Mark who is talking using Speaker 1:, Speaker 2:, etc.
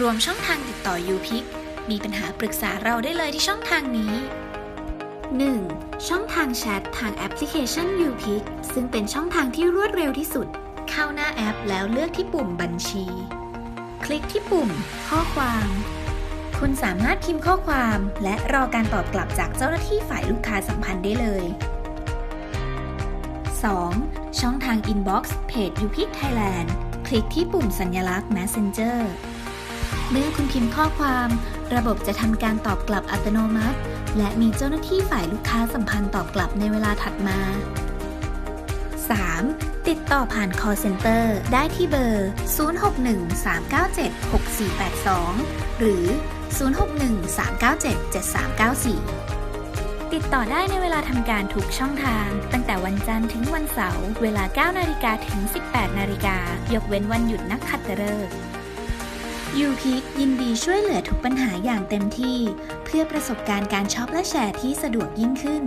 Speaker 1: รวมช่องทางติดต่อ u p i c มีปัญหาปรึกษาเราได้เลยที่ช่องทางนี้ 1. ช่องทางแชททางแอปพลิเคชัน u p i c ซึ่งเป็นช่องทางที่รวดเร็วที่สุด เข้าหน้าแอปแล้วเลือกที่ปุ่มบัญชี คลิกที่ปุ่ม ข้อความ คุณสามารถพิมพ์ข้อความ และรอการตอบกลับจากเจ้าหน้าที่ฝ่ายลูกค้าสัมพันธ์ได้เลย 2. ช่องทาง Inbox เพจ u p i c Thailand คลิกที่ปุ่มสัญลักษณ์ Messenger เมื่อคุณพิมพ์ข้อความ ระบบจะทำการตอบกลับอัตโนมัติ และมีเจ้าหน้าที่ฝ่ายลูกค้าสัมพันธ์ตอบกลับในเวลาถัดมา 3. ติดต่อผ่าน call center ได้ที่เบอร์ 0613976482 หรือ 0613977394ติดต่อได้ในเวลาทำการทุกช่องทาง ตั้งแต่วันจันทร์ถึงวันเสาร์ เวลา 9 นาฬิกาถึง 18 นาฬิกายกเว้นวันหยุดนักขัตฤกษ์ ยูพิกยินดีช่วยเหลือทุกปัญหาอย่างเต็มที่ เพื่อประสบการณ์การช็อปและแชร์ที่สะดวกยิ่งขึ้น